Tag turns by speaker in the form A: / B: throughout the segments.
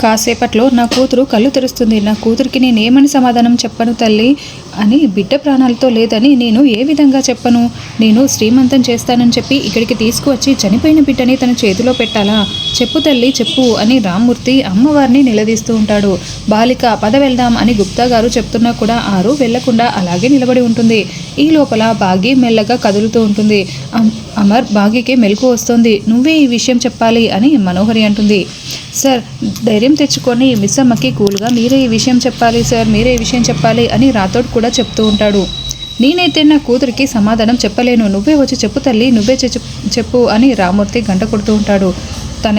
A: కాసేపట్లో నా కూతురు కళ్ళు తెరుస్తుంది. నా కూతురికి నేనేమని సమాధానం చెప్పను తల్లి? అని బిడ్డ ప్రాణాలతో లేదని నేను ఏ విధంగా చెప్పను? నేను శ్రీమంతం చేస్తానని చెప్పి ఇక్కడికి తీసుకువచ్చి చనిపోయిన బిడ్డని తన చేతిలో పెట్టాలా? చెప్పు తల్లి చెప్పు అని రామ్మూర్తి అమ్మవారిని నిలదీస్తూ ఉంటాడు. బాలిక పద వెళ్దాం అని గుప్తా గారు చెప్తున్నా కూడా ఆరు వెళ్ళకుండా అలాగే నిలబడి ఉంటుంది. ఈ లోపల బాగి మెల్లగా కదులుతూ ఉంటుంది. అమ్- అమర్ బాగికి మెలకు వస్తుంది. నువ్వే ఈ విషయం చెప్పాలి అని మనోహరి అంటుంది. సార్ ధైర్యం తెచ్చుకొని మిస్ అమ్మకి కూల్గా మీరే ఈ విషయం చెప్పాలి సార్ మీరే ఈ విషయం చెప్పాలి అని రాతోడ్ కూడా చెప్తూ ఉంటాడు. నేనైతే నా కూతురికి సమాధానం చెప్పలేను. నువ్వే వచ్చి చెప్పు తల్లి నువ్వే చెప్పు అని రామూర్తి గంట కొడుతూ ఉంటాడు. తన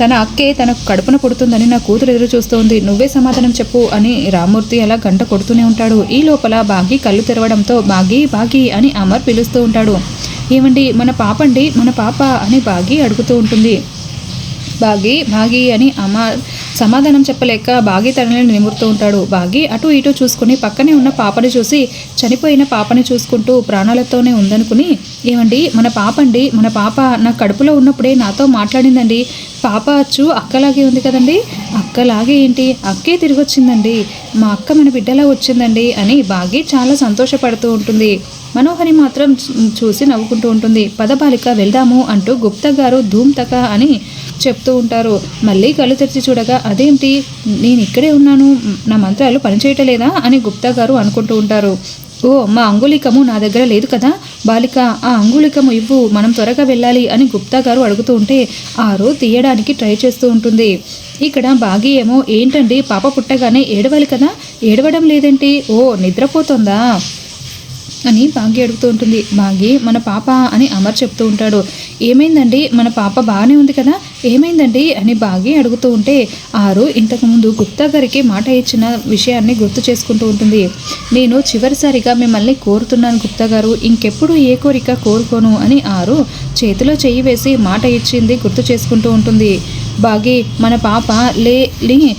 A: తన అక్కే తనకు కడుపున పుడుతుందని నా కూతురు ఎదురు చూస్తోంది నువ్వే సమాధానం చెప్పు అని రామూర్తి అలా గంట కొడుతూనే ఉంటాడు. ఈ లోపల బాగి కళ్ళు తెరవడంతో బాగి బాగి అని అమర్ పిలుస్తూ ఉంటాడు. ఏమండి మన పాపండి మన పాప అని బాగి అడుగుతూ ఉంటుంది. బాగి బాగి అని అమర్ సమాధానం చెప్పలేక బాగి తనని నిమురుతూ ఉంటాడు. బాగి అటు ఇటు చూసుకుని పక్కనే ఉన్న పాపని చూసి చనిపోయిన పాపని చూసుకుంటూ ప్రాణాలతోనే ఉందనుకుని ఏమండి మన పాప అండి మన పాప నా కడుపులో ఉన్నప్పుడే నాతో మాట్లాడిందండి. పాప అచ్చు అక్కలాగే ఉంది కదండి. అక్కలాగే ఏంటి? అక్కే తిరిగి వచ్చిందండి మా అక్క మన బిడ్డలా వచ్చిందండి అని బాగి చాలా సంతోషపడుతూ ఉంటుంది. మనోహరి మాత్రం చూసి నవ్వుకుంటూ ఉంటుంది. పదబాలిక వెళ్దాము అంటూ గుప్తా గారు ధూమ్ తక అని చెప్తూ ఉంటారు. మళ్ళీ కళ్ళు తెరిచి చూడగా అదేంటి? నేను ఇక్కడే ఉన్నాను. నా మంత్రాలు పనిచేయటలేదా? అని గుప్తా గారు అనుకుంటూ ఉంటారు. ఓ మా అంగుళికము నా దగ్గర లేదు కదా. బాలిక ఆ అంగుళికము ఇవ్వు. మనం త్వరగా వెళ్ళాలి అని గుప్తా గారు అడుగుతూ ఉంటే ఆరు తీయడానికి ట్రై చేస్తూ ఉంటుంది. ఇక్కడ బాగి ఏమో ఏంటండి? పాప పుట్టగానే ఏడవాలి కదా? ఏడవడం లేదేంటి? ఓ నిద్రపోతుందా? అని భాగ్య అడుగుతూ ఉంటుంది. భాగ్య మన పాప అని అమర్ చెప్తూ ఉంటాడు. ఏమైందండి? మన పాప బాగానే ఉంది కదా? ఏమైందండి? అని భాగ్య అడుగుతూ ఉంటే ఆరు ఇంతకుముందు గుప్తా గారికి మాట ఇచ్చిన విషయాన్ని గుర్తు చేసుకుంటూ ఉంటుంది. నేను చివరిసారిగా మిమ్మల్ని కోరుతున్నాను గుప్తా గారు. ఇంకెప్పుడు ఏ కోరిక కోరుకోను? అని ఆరు చేతిలో చెయ్యి వేసి మాట ఇచ్చింది గుర్తు చేసుకుంటూ ఉంటుంది. బాగి మన పాప లే లే-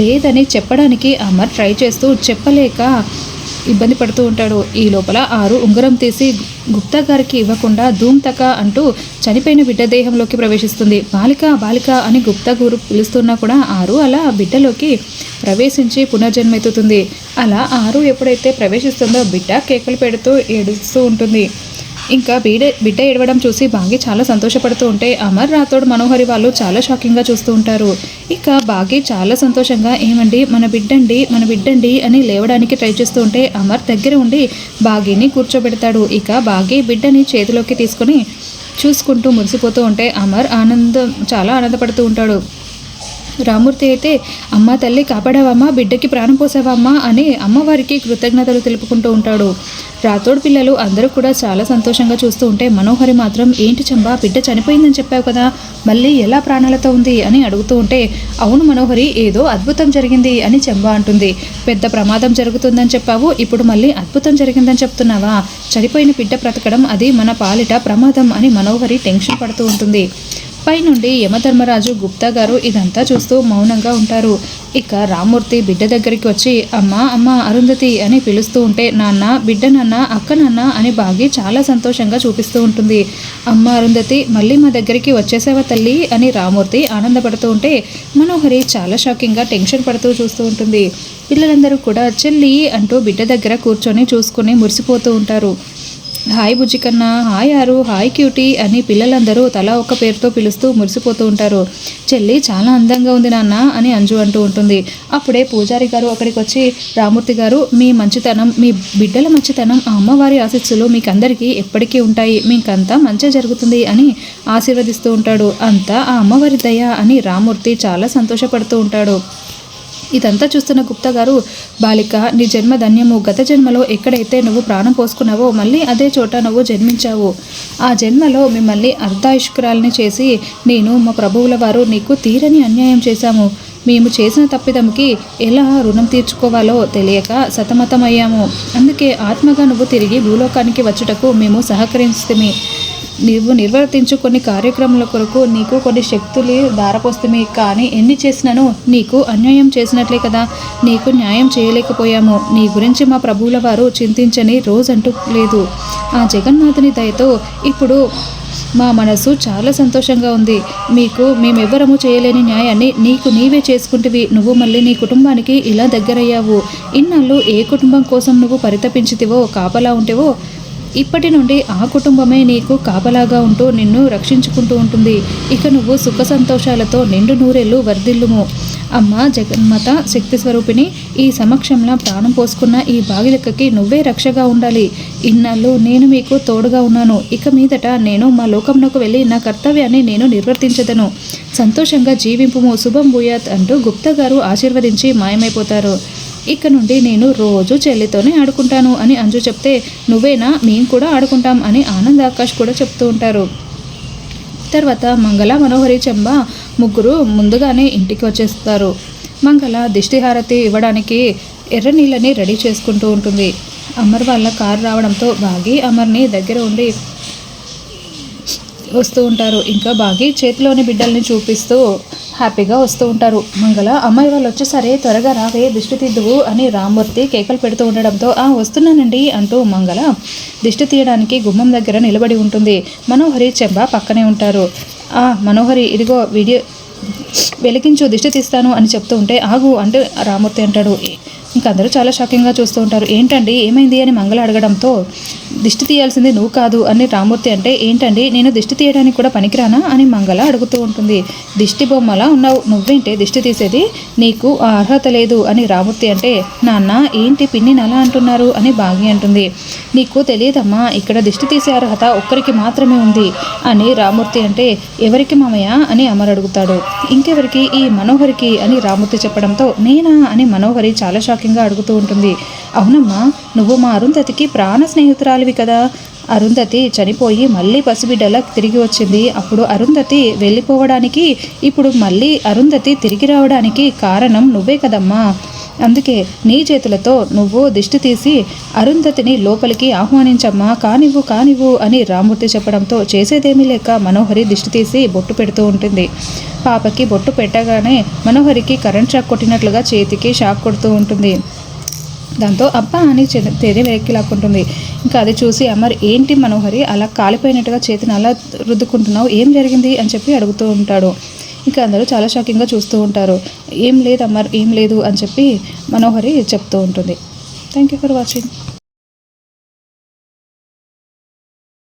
A: లేదని చెప్పడానికి అమర్ ట్రై చేస్తూ చెప్పలేక ఇబ్బంది పడుతూ ఉంటాడు. ఈ లోపల ఆరు ఉంగరం తీసి గుప్తా గారికి ఇవ్వకుండా ధూమ్ తక అంటూ చనిపోయిన బిడ్డ దేహంలోకి ప్రవేశిస్తుంది. బాలిక బాలిక అని గుప్తా గురు పిలుస్తున్నా కూడా ఆరు అలా బిడ్డలోకి ప్రవేశించి పునర్జన్మెత్తుతుంది అలా ఆరు ఎప్పుడైతే ప్రవేశిస్తుందో బిడ్డ కేకలు పెడుతూ ఏడుస్తూ ఉంటుంది. ఇంకా బీడ బిడ్డ ఏడవడం చూసి బాగి చాలా సంతోషపడుతూ ఉంటే అమర్ రాథోడ్ మనోహరి వాళ్ళు చాలా షాకింగ్గా చూస్తూ ఉంటారు. ఇక భాగ్య చాలా సంతోషంగా ఏమండి మన బిడ్డండి మన బిడ్డండి అని లేవడానికి ట్రై చేస్తూ ఉంటే అమర్ దగ్గర ఉండి భాగ్యని కూర్చోబెడతాడు. ఇక భాగ్య బిడ్డని చేతిలోకి తీసుకొని చూసుకుంటూ మురిసిపోతూ ఉంటే అమర్ ఆనందం చాలా ఆనందపడుతూ ఉంటాడు. రామూర్తి అయితే అమ్మ తల్లి కాపాడావమ్మా బిడ్డకి ప్రాణం పోసావమ్మా అని అమ్మవారికి కృతజ్ఞతలు తెలుపుకుంటూ ఉంటాడు. రాతోడు పిల్లలు అందరూ కూడా చాలా సంతోషంగా చూస్తూ ఉంటే మనోహరి మాత్రం ఏంటి చంబా బిడ్డ చనిపోయిందని చెప్పావు కదా మళ్ళీ ఎలా ప్రాణాలతో ఉంది అని అడుగుతూ ఉంటే అవును మనోహరి ఏదో అద్భుతం జరిగింది అని చంబా అంటుంది. పెద్ద ప్రమాదం జరుగుతుందని చెప్పావు ఇప్పుడు మళ్ళీ అద్భుతం జరిగిందని చెప్తున్నావా? చనిపోయిన బిడ్డ బ్రతకడం అది మన పాలిట ప్రమాదం అని మనోహరి టెన్షన్ పడుతూ ఉంటుంది. పైనుండి యమధర్మరాజు గుప్తా గారు ఇదంతా చూస్తూ మౌనంగా ఉంటారు. ఇక రామ్మూర్తి బిడ్డ దగ్గరికి వచ్చి అమ్మ అమ్మ అరుంధతి అని పిలుస్తూ ఉంటే నాన్న బిడ్డ నాన్న అక్క నాన్న అని బాగి చాలా సంతోషంగా చూపిస్తూ ఉంటుంది. అమ్మ అరుంధతి మళ్ళీ మా దగ్గరికి వచ్చేసావా తల్లి అని రామ్మూర్తి ఆనందపడుతూ ఉంటే మనోహరి చాలా షాకింగ్గా టెన్షన్ పడుతూ చూస్తూ ఉంటుంది. పిల్లలందరూ కూడా చెల్లి అంటూ బిడ్డ దగ్గర కూర్చొని చూసుకుని మురిసిపోతూ ఉంటారు. హాయ్ బుజ్జి కన్నా హాయ్ ఆరు హాయ్ క్యూటీ అని పిల్లలందరూ తలా ఒక పేరుతో పిలుస్తూ మురిసిపోతూ ఉంటారు. చెల్లి చాలా అందంగా ఉంది నాన్న అని అంజు అంటూ ఉంటుంది. అప్పుడే పూజారి గారు అక్కడికి వచ్చి రామూర్తి గారు మీ మంచితనం మీ బిడ్డల మంచితనం ఆ అమ్మవారి ఆశీస్సులు మీకందరికీ ఎప్పటికీ ఉంటాయి. మీకంతా మంచి జరుగుతుంది అని ఆశీర్వదిస్తూ ఉంటాడు. అంతా ఆ అమ్మవారి దయ అని రామూర్తి చాలా సంతోషపడుతూ ఉంటాడు. ఇదంతా చూస్తున్న గుప్తా గారు బాలిక నీ జన్మ ధన్యము. గత జన్మలో ఎక్కడైతే నువ్వు ప్రాణం పోసుకున్నావో మళ్ళీ అదే చోట నువ్వు జన్మించావు. ఆ జన్మలో మిమ్మల్ని అర్ధాయుష్కురాలని చేసి నేను మా ప్రభువుల వారు నీకు తీరని అన్యాయం చేశాము. మేము చేసిన తప్పిదముకి ఎలా రుణం తీర్చుకోవాలో తెలియక సతమతమయ్యాము. అందుకే ఆత్మగా నువ్వు తిరిగి భూలోకానికి వచ్చుటకు మేము సహకరిస్తే నీవు నిర్వర్తించు కొన్ని కార్యక్రమాల కొరకు నీకు కొన్ని శక్తులు దారపోస్తమే కానీ ఎన్ని చేసినానో నీకు అన్యాయం చేసినట్లే కదా. నీకు న్యాయం చేయలేకపోయాము. నీ గురించి మా ప్రభువుల వారు చింతించని రోజంటూ లేదు. ఆ జగన్నాథుని దయతో ఇప్పుడు మా మనసు చాలా సంతోషంగా ఉంది. మీకు మేమెవ్వరము చేయలేని న్యాయాన్ని నీకు నీవే చేసుకుంటివి. నువ్వు మళ్ళీ నీ కుటుంబానికి ఇలా దగ్గరయ్యావు. ఇన్నాళ్ళు ఏ కుటుంబం కోసం నువ్వు పరితపించితివో కాపలా ఉంటేవో ఇప్పటి నుండి ఆ కుటుంబమే నీకు కాపలాగా ఉంటూ నిన్ను రక్షించుకుంటూ ఉంటుంది. ఇక నువ్వు సుఖ సంతోషాలతో నిండు నూరెల్లు వర్ధిల్లుము. అమ్మ జగన్మాత శక్తి స్వరూపిణి ఈ సమక్షంలో ప్రాణం పోసుకున్న ఈ బాగిలక్కకి నువ్వే రక్షగా ఉండాలి. ఇన్నాళ్ళు నేను మీకు తోడుగా ఉన్నాను. ఇక మీదట నేను మా లోకంలోకి వెళ్ళి నా కర్తవ్యాన్ని నేను నిర్వర్తించదను. సంతోషంగా జీవింపుము. శుభం భూయాత్ అంటూ గుప్తా గారు ఆశీర్వదించి మాయమైపోతారు. ఇక నుండి నేను రోజు చెల్లితోనే ఆడుకుంటాను అని అంజు చెప్తే నువ్వేనా? మేము కూడా ఆడుకుంటాం అని ఆనంద్ ఆకాష్ కూడా చెప్తూ ఉంటారు. తర్వాత మంగళ మనోహరి చెంబ ముగ్గురు ముందుగానే ఇంటికి వచ్చేస్తారు. మంగళ దిష్టిహారతి ఇవ్వడానికి ఎర్ర నీళ్ళని రెడీ చేసుకుంటూ ఉంటుంది. అమర్ వాళ్ళ కారు రావడంతో బాగి అమర్ని దగ్గర ఉండి వస్తూ ఉంటారు. ఇంకా బాగి చేతిలోని బిడ్డల్ని చూపిస్తూ హ్యాపీగా వస్తూ ఉంటారు. మంగళ అమ్మాయి వాళ్ళు వచ్చేసరి త్వరగా రావే దిష్టి తీద్దువు అని రామ్మూర్తి కేకలు పెడుతూ ఉండడంతో ఆ వస్తున్నానండి అంటూ మంగళ దిష్టి తీయడానికి గుమ్మం దగ్గర నిలబడి ఉంటుంది. మనోహరి చెంబ పక్కనే ఉంటారు. ఆ మనోహరి ఇదిగో వీడియో వెలిగించు దిష్టి తీస్తాను అని చెప్తూ ఉంటే ఆగు అంటే రామూర్తి అంటాడు. ఇంక అందరూ చాలా షాకింగ్గా చూస్తూ ఉంటారు. ఏంటండి ఏమైంది? అని మంగళ అడగడంతో దిష్టి తీయాల్సింది నువ్వు కాదు అని రామూర్తి అంటే ఏంటండి? నేను దిష్టి తీయడానికి కూడా పనికిరానా? అని మంగళ అడుగుతూ ఉంటుంది. దిష్టి బొమ్మలా ఉన్నావు? నువ్వేంటే దిష్టి తీసేది? నీకు ఆ అర్హత లేదు అని రామూర్తి అంటే నాన్న ఏంటి పిన్ని అలా అంటున్నారు? అని బాగి అంటుంది. నీకు తెలియదమ్మా ఇక్కడ దిష్టి తీసే అర్హత ఒక్కరికి మాత్రమే ఉంది అని రామూర్తి అంటే ఎవరికి మామయ్య? అని అమర్ అడుగుతాడు. ఇంకెవరికి? ఈ మనోహరికి? అని రామూర్తి చెప్పడంతో నేనా? అని మనోహరి చాలా షాకింగ్గా అడుగుతూ ఉంటుంది. అవునమ్మా నువ్వు మా అరుంధతికి ప్రాణ స్నేహితురాలివి కదా. అరుంధతి చనిపోయి మళ్ళీ పసిబిడ్డలా తిరిగి వచ్చింది. అప్పుడు అరుంధతి వెళ్ళిపోవడానికి ఇప్పుడు మళ్ళీ అరుంధతి తిరిగి రావడానికి కారణం నువ్వే కదమ్మా. అందుకే నీ చేతులతో నువ్వు దిష్టి తీసి అరుంధతిని లోపలికి ఆహ్వానించమ్మా. కానివ్వు కానివ్వు అని రామూర్తి చెప్పడంతో చేసేదేమీ లేక మనోహరి దిష్టి తీసి బొట్టు పెడుతూ ఉంటుంది. పాపకి బొట్టు పెట్టగానే మనోహరికి కరెంట్ షాక్ కొట్టినట్లుగా చేతికి షాక్ కొడుతూ ఉంటుంది. దాంతో అబ్బా అని తెరి వెక్కిలాక్కుంటుంది ఇంకా అది చూసి అమర్ ఏంటి మనోహరి? అలా కాలిపోయినట్టుగా చేతిని అలా రుద్దుకుంటున్నావు? ఏం జరిగింది? అని చెప్పి అడుగుతూ ఉంటాడు. ఇంకా అందరూ చాలా షాకింగ్గా చూస్తూ ఉంటారు. ఏం లేదు అమర్ ఏం లేదు అని చెప్పి మనోహరి చెప్తూ ఉంటుంది. Thank you for watching.